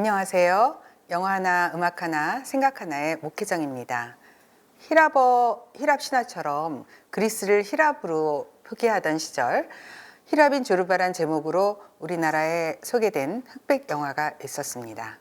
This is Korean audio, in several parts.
안녕하세요. 영화 하나, 음악 하나, 생각 하나의 목회장입니다. 히랍어, 히랍 신화처럼 그리스를 히랍으로 표기하던 시절 히랍인 조르바란 제목으로 우리나라에 소개된 흑백 영화가 있었습니다.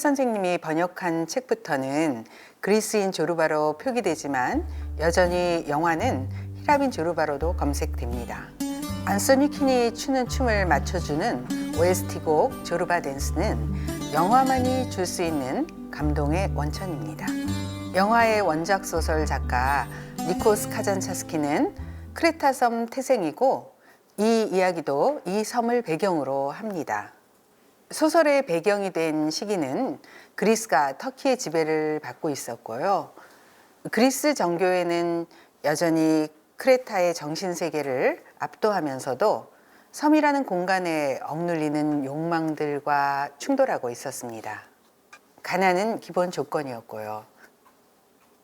선생님이 번역한 책부터는 그리스인 조르바로 표기되지만 여전히 영화는 히랍인 조르바로도 검색됩니다. 안소니 킨이 추는 춤을 맞춰주는 OST곡 조르바 댄스는 영화만이 줄 수 있는 감동의 원천입니다. 영화의 원작 소설 작가 니코스 카잔차스키는 크레타 섬 태생이고 이 이야기도 이 섬을 배경으로 합니다. 소설의 배경이 된 시기는 그리스가 터키의 지배를 받고 있었고요. 그리스 정교회는 여전히 크레타의 정신 세계를 압도하면서도 섬이라는 공간에 억눌리는 욕망들과 충돌하고 있었습니다. 가난은 기본 조건이었고요.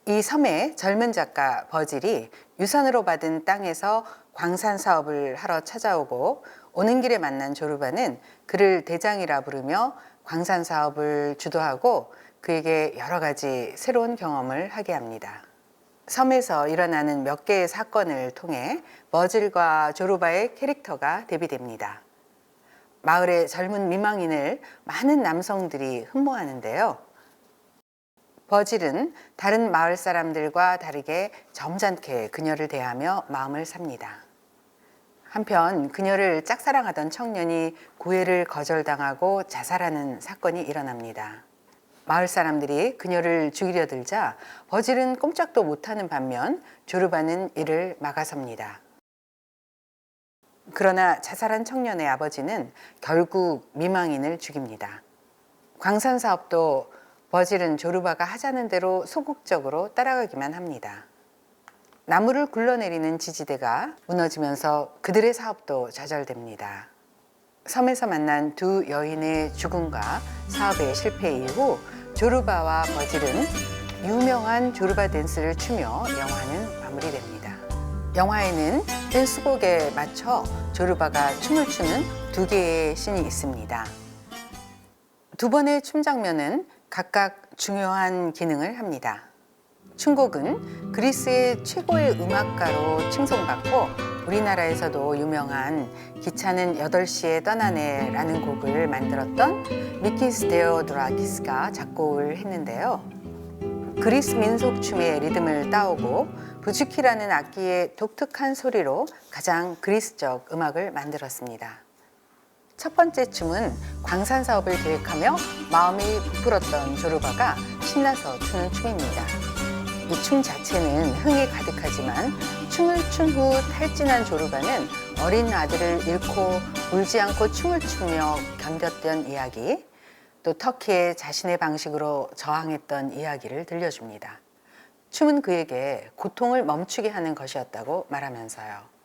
이 섬의 젊은 작가 버질이 유산으로 받은 땅에서 광산 사업을 하러 찾아오고 오는 길에 만난 조르바는 그를 대장이라 부르며 광산 사업을 주도하고 그에게 여러 가지 새로운 경험을 하게 합니다. 섬에서 일어나는 몇 개의 사건을 통해 버질과 조르바의 캐릭터가 대비됩니다. 마을의 젊은 미망인을 많은 남성들이 흠모하는데요. 버질은 다른 마을 사람들과 다르게 점잖게 그녀를 대하며 마음을 삽니다. 한편 그녀를 짝사랑하던 청년이 구애를 거절당하고 자살하는 사건이 일어납니다. 마을 사람들이 그녀를 죽이려 들자 버질은 꼼짝도 못하는 반면 조르바는 이를 막아섭니다. 그러나 자살한 청년의 아버지는 결국 미망인을 죽입니다. 광산 사업도 버질은 조르바가 하자는 대로 소극적으로 따라가기만 합니다. 나무를 굴러내리는 지지대가 무너지면서 그들의 사업도 좌절됩니다. 섬에서 만난 두 여인의 죽음과 사업의 실패 이후 조르바와 버질은 유명한 조르바 댄스를 추며 영화는 마무리됩니다. 영화에는 댄스곡에 맞춰 조르바가 춤을 추는 두 개의 신이 있습니다. 두 번의 춤 장면은 각각 중요한 기능을 합니다. 춤곡은 그리스의 최고의 음악가로 칭송받고 우리나라에서도 유명한 기차는 8시에 떠나네 라는 곡을 만들었던 미키스 데오드라키스가 작곡을 했는데요. 그리스 민속 춤의 리듬을 따오고 부츠키라는 악기의 독특한 소리로 가장 그리스적 음악을 만들었습니다. 첫 번째 춤은 광산 사업을 계획하며 마음이 부풀었던 조르바가 신나서 추는 춤입니다. 이춤 자체는 흥이 가득하지만 춤을 춘 후 탈진한 조르바는 어린 아들을 잃고 울지 않고 춤을 추며 견뎠던 이야기, 또 터키의 자신의 방식으로 저항했던 이야기를 들려줍니다. 춤은 그에게 고통을 멈추게 하는 것이었다고 말하면서요.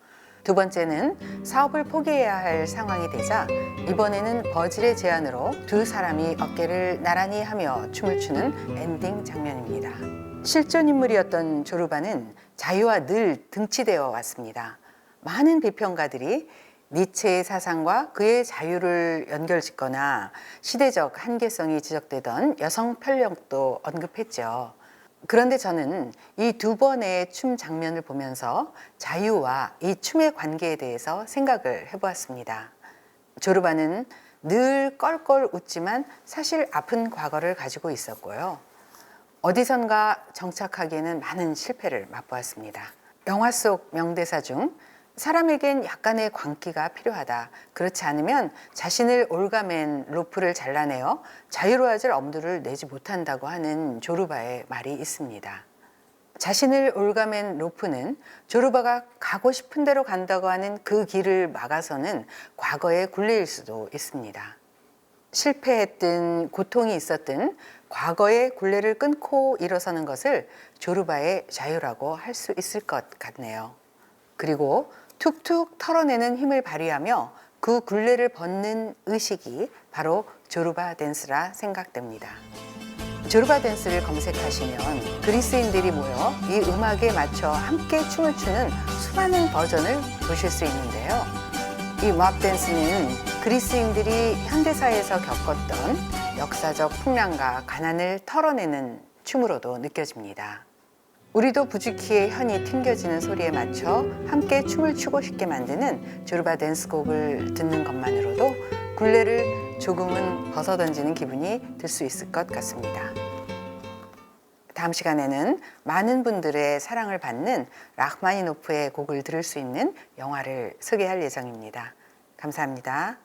두 번째는 사업을 포기해야 할 상황이 되자 이번에는 버질의 제안으로 두 사람이 어깨를 나란히 하며 춤을 추는 엔딩 장면입니다. 실존 인물이었던 조르바는 자유와 늘 등치되어 왔습니다. 많은 비평가들이 니체의 사상과 그의 자유를 연결짓거나 시대적 한계성이 지적되던 여성 편력도 언급했죠. 그런데 저는 이 두 번의 춤 장면을 보면서 자유와 이 춤의 관계에 대해서 생각을 해보았습니다. 조르바는 늘 껄껄 웃지만 사실 아픈 과거를 가지고 있었고요. 어디선가 정착하기에는 많은 실패를 맛보았습니다. 영화 속 명대사 중 사람에겐 약간의 광기가 필요하다. 그렇지 않으면 자신을 올가맨 로프를 잘라내어 자유로워질 엄두를 내지 못한다고 하는 조르바의 말이 있습니다. 자신을 올가맨 로프는 조르바가 가고 싶은 대로 간다고 하는 그 길을 막아서는 과거의 굴레일 수도 있습니다. 실패했든 고통이 있었든 과거의 굴레를 끊고 일어서는 것을 조르바의 자유라고 할 수 있을 것 같네요. 그리고 툭툭 털어내는 힘을 발휘하며 그 굴레를 벗는 의식이 바로 조르바 댄스라 생각됩니다. 조르바 댄스를 검색하시면 그리스인들이 모여 이 음악에 맞춰 함께 춤을 추는 수많은 버전을 보실 수 있는데요. 이 모압 댄스는 그리스인들이 현대사에서 겪었던 역사적 풍랑과 가난을 털어내는 춤으로도 느껴집니다. 우리도 부주키의 현이 튕겨지는 소리에 맞춰 함께 춤을 추고 싶게 만드는 조르바 댄스 곡을 듣는 것만으로도 굴레를 조금은 벗어던지는 기분이 들 수 있을 것 같습니다. 다음 시간에는 많은 분들의 사랑을 받는 라흐마니노프의 곡을 들을 수 있는 영화를 소개할 예정입니다. 감사합니다.